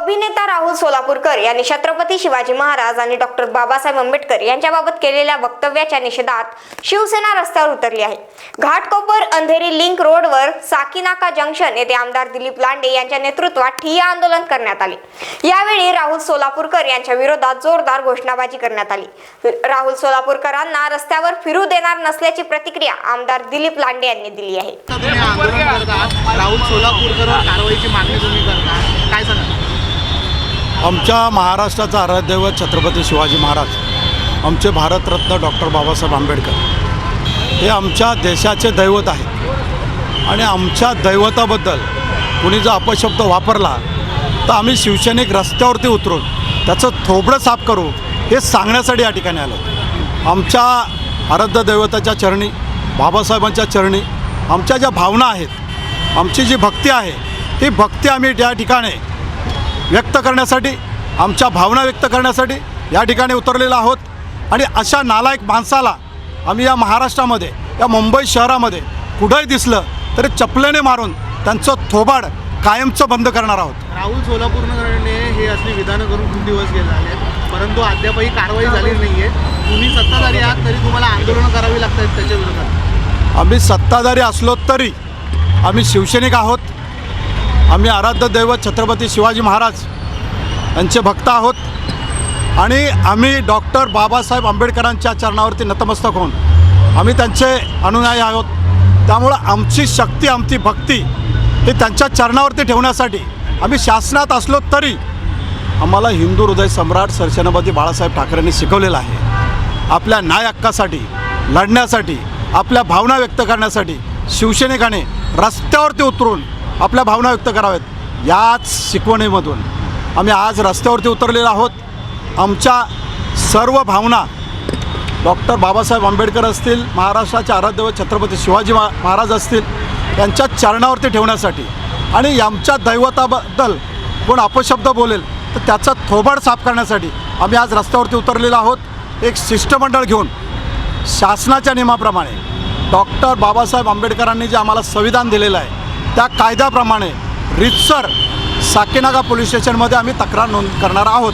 अभिनेता राहुल सोलापूरकर यांनी छत्रपती शिवाजी महाराज आणि डॉक्टर बाबासाहेब आंबेडकर यांच्याबाबत केलेल्या वक्तव्याच्या निषेधात शिवसेना रस्त्यावर उतरली आहे. घाटकोपर अंधेरी लिंक रोडवर साकीनाका जंक्शन येथे आमदार दिलीप लांडे यांच्या नेतृत्वात ठिय्या आंदोलन करण्यात आले. यावेळी राहुल सोलापूरकर यांच्या विरोधात जोरदार घोषणाबाजी करण्यात आली. राहुल सोलापूरकरांना रस्त्यावर फिरू देणार नसल्याची प्रतिक्रिया आमदार दिलीप लांडे यांनी दिली आहे. राहुल सोलापूरकर कारवाईची मागणी तुम्ही करता. आमच्या महाराष्ट्राचं आराध्यदैवत छत्रपती शिवाजी महाराज आमचे भारतरत्न डॉक्टर बाबासाहेब आंबेडकर हे आमच्या देशाचे दैवत आहेत. आणि आमच्या दैवताबद्दल कुणी जर अपशब्द वापरला तर आम्ही शिवसैनिक रस्त्यावरती उतरून त्याचं थोबडं साफ करू हे सांगण्यासाठी या ठिकाणी आलो. आमच्या आराध्य दैवताच्या चरणी बाबासाहेबांच्या चरणी आमच्या ज्या भावना आहेत आमची जी भक्ती आहे ती भक्ती आम्ही त्या ठिकाणी व्यक्त करण्यासाठी आमच्या भावना व्यक्त करण्यासाठी या ठिकाणी उतरलेलो आहोत. आणि अशा नालायक माणसाला आम्ही या महाराष्ट्रामध्ये या मुंबई शहरामध्ये कुठंही दिसलं तरी चपलेने मारून त्यांचं थोबाड कायमचं बंद करणार आहोत. राहुल सोलापूरकरने हे असली विधानं करून खूप दिवस गेले आहेत. परंतु अद्यापही कारवाई झाली नाही आहे तुम्ही सत्ताधारी आहात तरी तुम्हाला आंदोलनं करावी लागतात त्याच्या विरोधात. आम्ही सत्ताधारी असलो तरी आम्ही शिवसैनिक आहोत. आम्ही आराध्य दैवत छत्रपती शिवाजी महाराज यांचे भक्त आहोत. आणि आम्ही डॉक्टर बाबासाहेब आंबेडकरांच्या चरणावरती नतमस्तक होऊन आम्ही त्यांचे अनुयायी आहोत. त्यामुळं आमची शक्ती आमची भक्ती हे त्यांच्या चरणावरती ठेवण्यासाठी आम्ही शासनात असलो तरी आम्हाला हिंदू हृदय सम्राट सरसेनापती बाळासाहेब ठाकरेंनी शिकवलेलं आहे. आपल्या न्याय हक्कासाठी लढण्यासाठी आपल्या भावना व्यक्त करण्यासाठी शिवसैनिकाने रस्त्यावरती उतरून आपल्या भावना व्यक्त कराव्यात. याच शिकवणीमधून आम्ही आज रस्त्यावरती उतरलेलो आहोत. आमच्या सर्व भावना डॉक्टर बाबासाहेब आंबेडकर असतील महाराष्ट्राचे आराध्य छत्रपती शिवाजी महाराज असतील यांच्या चरणावरती ठेवण्यासाठी आणि आमच्या दैवताबद्दल कोण अपशब्द बोलेल तर त्याचा थोबाड साफ करण्यासाठी आम्ही आज रस्त्यावरती उतरलेलो आहोत. एक शिष्टमंडळ घेऊन शासनाच्या नियमाप्रमाणे डॉक्टर बाबासाहेब आंबेडकरांनी जे आम्हाला संविधान दिलेलं आहे त्या कायद्याप्रमाणे रितसर साकेनागा पोलीस स्टेशनमध्ये आम्ही तक्रार नोंद करणार आहोत.